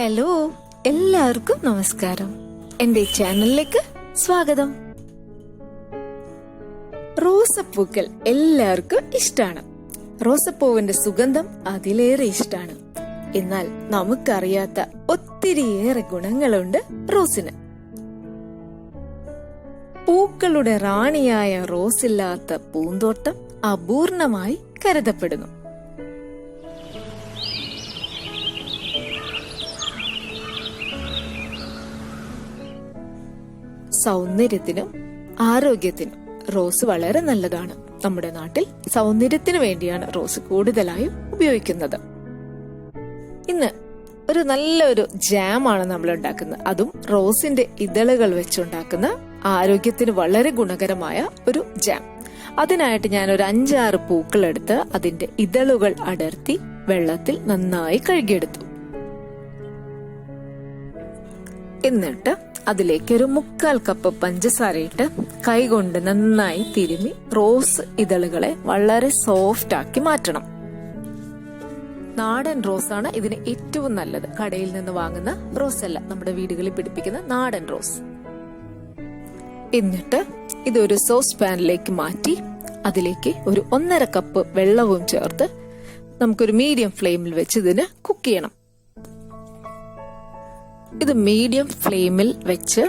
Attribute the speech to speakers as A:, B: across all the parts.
A: Hello എല്ലാവർക്കും നമസ്കാരം. എന്റെ ചാനലിലേക്ക് സ്വാഗതം. റോസപ്പൂക്കൾ എല്ലാവർക്കും ഇഷ്ടാണ്. റോസപ്പൂവിന്റെ സുഗന്ധം അതിലേറെ ഇഷ്ടാണ്. എന്നാൽ നമുക്കറിയാത്ത ഒത്തിരിയേറെ ഗുണങ്ങളുണ്ട് റോസിന്. പൂക്കളുടെ റാണിയായ റോസില്ലാത്ത പൂന്തോട്ടം അപൂർണമായി കരുതപ്പെടുന്നു. സൗന്ദര്യത്തിനും ആരോഗ്യത്തിനും റോസ് വളരെ നല്ലതാണ്. നമ്മുടെ നാട്ടിൽ സൗന്ദര്യത്തിന് വേണ്ടിയാണ് റോസ് കൂടുതലായും ഉപയോഗിക്കുന്നത്. ഇന്ന് ഒരു നല്ലൊരു ജാമാണ് നമ്മൾ ഉണ്ടാക്കുന്നത് അതും റോസിന്റെ ഇതളുകൾ വെച്ചുണ്ടാക്കുന്ന ആരോഗ്യത്തിന് വളരെ ഗുണകരമായ ഒരു ജാം. അതിനായിട്ട് ഞാൻ ഒരു അഞ്ചാറ് പൂക്കളെടുത്ത് അതിന്റെ ഇതളുകൾ അടർത്തി വെള്ളത്തിൽ നന്നായി കഴുകിയെടുത്തു. എന്നിട്ട് അതിലേക്ക് ഒരു മുക്കാൽ കപ്പ് പഞ്ചസാര ഇട്ട് കൈകൊണ്ട് നന്നായി തിരുമി റോസ് ഇതളുകളെ വളരെ സോഫ്റ്റ് ആക്കി മാറ്റണം. നാടൻ റോസ് ആണ് ഇതിന് ഏറ്റവും നല്ലത്. കടയിൽ നിന്ന് വാങ്ങുന്ന റോസ് അല്ല നമ്മുടെ വീടുകളിൽ പിടിപ്പിക്കുന്ന നാടൻ റോസ്. എന്നിട്ട് ഇതൊരു സോസ് പാനിലേക്ക് മാറ്റി അതിലേക്ക് ഒരു ഒന്നര കപ്പ് വെള്ളവും ചേർത്ത് നമുക്കൊരു മീഡിയം ഫ്ലെയിമിൽ വെച്ച് ഇതിന് കുക്ക് ചെയ്യണം. ഇത് മീഡിയം ഫ്ലെയിമിൽ വെച്ച്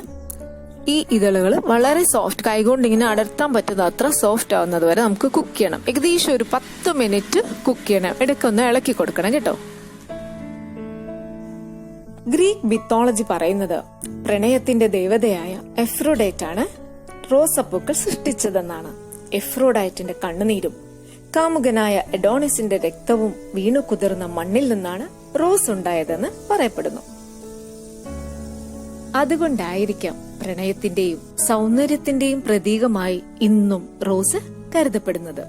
A: ഈ ഇതളുകൾ വളരെ സോഫ്റ്റ് കൈകൊണ്ട് ഇങ്ങനെ അടർത്താൻ പറ്റുന്ന അത്ര സോഫ്റ്റ് ആവുന്നത് വരെ നമുക്ക് കുക്ക് ചെയ്യണം. ഏകദേശം ഒരു പത്ത് മിനിറ്റ് കുക്ക് ചെയ്യണം. ഇടയ്ക്കൊന്ന് ഇളക്കി കൊടുക്കണം കേട്ടോ. ഗ്രീക്ക് മിത്തോളജി പറയുന്നത് പ്രണയത്തിന്റെ ദേവതയായ എഫ്രോഡൈറ്റ് ആണ് റോസപ്പൂക്കൾ സൃഷ്ടിച്ചതെന്നാണ്. എഫ്രോഡൈറ്റിന്റെ കണ്ണുനീരും കാമുകനായ എഡോണിസിന്റെ രക്തവും വീണു കുതിർന്ന മണ്ണിൽ നിന്നാണ് റോസ് ഉണ്ടായതെന്ന് പറയപ്പെടുന്നു. അതുകൊണ്ടായിരിക്കാം പ്രണയത്തിന്റെയും സൗന്ദര്യത്തിന്റെയും പ്രതീകമായി ഇന്നും റോസ് കരുതപ്പെടുന്നത്.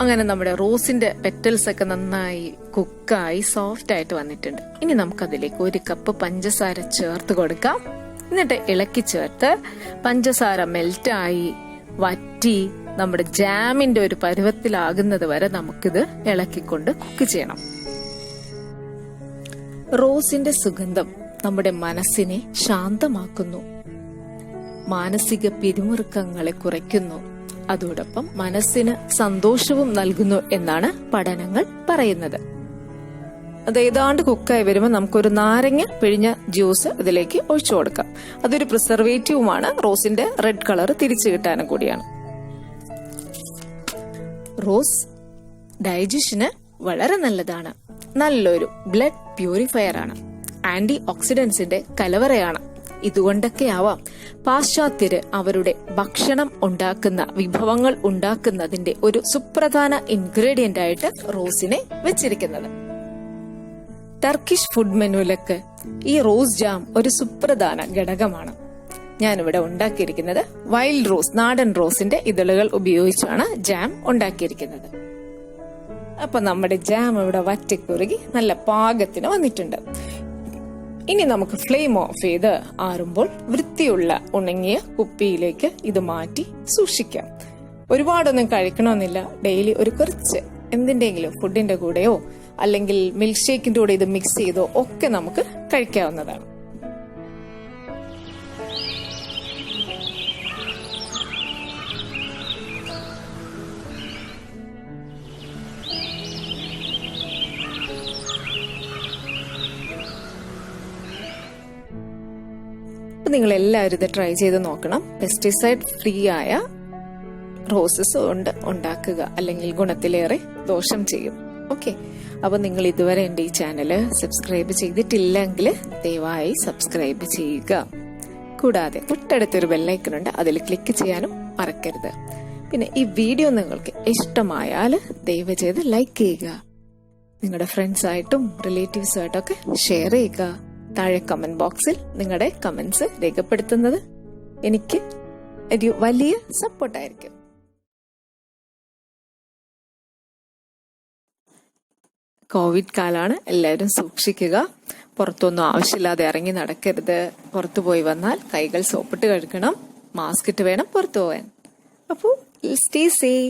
A: അങ്ങനെ നമ്മുടെ റോസിന്റെ പെറ്റൽസ് ഒക്കെ നന്നായി കുക്കായി സോഫ്റ്റ് ആയിട്ട് വന്നിട്ടുണ്ട്. ഇനി നമുക്കതിലേക്ക് ഒരു കപ്പ് പഞ്ചസാര ചേർത്ത് കൊടുക്കാം. എന്നിട്ട് ഇളക്കി ചേർത്ത് പഞ്ചസാര മെൽറ്റായി വറ്റി നമ്മുടെ ജാമിന്റെ ഒരു പരുവത്തിലാകുന്നത് വരെ നമുക്കിത് ഇളക്കിക്കൊണ്ട് കുക്ക് ചെയ്യണം. റോസിന്റെ സുഗന്ധം നമ്മുടെ മനസ്സിനെ ശാന്തമാക്കുന്നു. മാനസിക പിരിമുറുക്കങ്ങളെ കുറയ്ക്കുന്നു. അതോടൊപ്പം മനസ്സിന് സന്തോഷവും നൽകുന്നു എന്നാണ് പഠനങ്ങൾ പറയുന്നത്. അത് ഏതാണ്ട് കുക്കായി വരുമ്പോൾ നമുക്കൊരു നാരങ്ങ പിഴിഞ്ഞ ജ്യൂസ് ഇതിലേക്ക് ഒഴിച്ചു കൊടുക്കാം. അതൊരു പ്രിസർവേറ്റീവുമാണ്. റോസിന്റെ റെഡ് കളർ തിരിച്ചു കിട്ടാനും കൂടിയാണ്. റോസ് ഡൈജഷന് വളരെ നല്ലതാണ്. നല്ലൊരു ബ്ലഡ് പ്യൂരിഫയർ ആണ് ആന്റി ഓക്സിഡൻസിന്റെ കലവറയാണ്. ഇതുകൊണ്ടൊക്കെ ആവാം പാശ്ചാത്യര് അവരുടെ ഭക്ഷണം ഉണ്ടാക്കുന്ന വിഭവങ്ങൾ ഉണ്ടാക്കുന്നതിന്റെ ഒരു സുപ്രധാന ഇൻഗ്രീഡിയന്റ് ആയിട്ട് റോസിനെ വെച്ചിരിക്കുന്നത്. ടർക്കിഷ് ഫുഡ് മെനുവിലൊക്കെ ഈ റോസ് ജാം ഒരു സുപ്രധാന ഘടകമാണ്. ഞാനിവിടെ ഉണ്ടാക്കിയിരിക്കുന്നത് വൈൽഡ് റോസ് നാടൻ റോസിന്റെ ഇതളുകൾ ഉപയോഗിച്ചാണ് ജാം ഉണ്ടാക്കിയിരിക്കുന്നത്. അപ്പൊ നമ്മുടെ ജാം ഇവിടെ വറ്റിക്കുറുകി നല്ല പാകത്തിന് വന്നിട്ടുണ്ട്. ഇനി നമുക്ക് ഫ്ലെയിം ഓഫ് ചെയ്ത് ആറുമ്പോൾ വൃത്തിയുള്ള ഉണങ്ങിയ കുപ്പിയിലേക്ക് ഇത് മാറ്റി സൂക്ഷിക്കാം. ഒരുപാടൊന്നും കഴിക്കണമെന്നില്ല. ഡെയിലി ഒരു കുറച്ച് എന്തിന്റെങ്കിലും ഫുഡിന്റെ കൂടെയോ അല്ലെങ്കിൽ മിൽക്ക് ഷേക്കിന്റെ കൂടെ ഇത് മിക്സ് ചെയ്തോ ഒക്കെ നമുക്ക് കഴിക്കാവുന്നതാണ്. അപ്പൊ നിങ്ങൾ എല്ലാവരും ഇത് ട്രൈ ചെയ്ത് നോക്കണം. പെസ്റ്റിസൈഡ് ഫ്രീ ആയ റോസസ് കൊണ്ട് ഉണ്ടാക്കുക. അല്ലെങ്കിൽ ഗുണത്തിലേറെ ദോഷം ചെയ്യും. ഓക്കെ അപ്പൊ നിങ്ങൾ ഇതുവരെ എന്റെ ഈ ചാനൽ സബ്സ്ക്രൈബ് ചെയ്തിട്ടില്ലെങ്കിൽ ദയവായി സബ്സ്ക്രൈബ് ചെയ്യുക. കൂടാതെ തൊട്ടടുത്തൊരു ബെല്ലൈക്കൺ ഉണ്ട് അതിൽ ക്ലിക്ക് ചെയ്യാനും മറക്കരുത്. പിന്നെ ഈ വീഡിയോ നിങ്ങൾക്ക് ഇഷ്ടമായാൽ ദയവ് ചെയ്ത് ലൈക്ക് ചെയ്യുക. നിങ്ങളുടെ ഫ്രണ്ട്സായിട്ടും റിലേറ്റീവ്സുമായിട്ടും ഒക്കെ ഷെയർ ചെയ്യുക. താഴെ കമന്റ് ബോക്സിൽ നിങ്ങളുടെ കമന്റ്സ് രേഖപ്പെടുത്തുന്നത് എനിക്ക് ഒരു വലിയ സപ്പോർട്ടായിരിക്കും കോവിഡ് കാലാണ് എല്ലാവരും സൂക്ഷിക്കുക. പുറത്തൊന്നും ആവശ്യമില്ലാതെ ഇറങ്ങി നടക്കരുത്. പുറത്തു പോയി വന്നാൽ കൈകൾ സോപ്പിട്ട് കഴുകണം. മാസ്ക് ഇട്ട് വേണം പുറത്തു പോകാൻ അപ്പോൾ സ്റ്റേ സേഫ്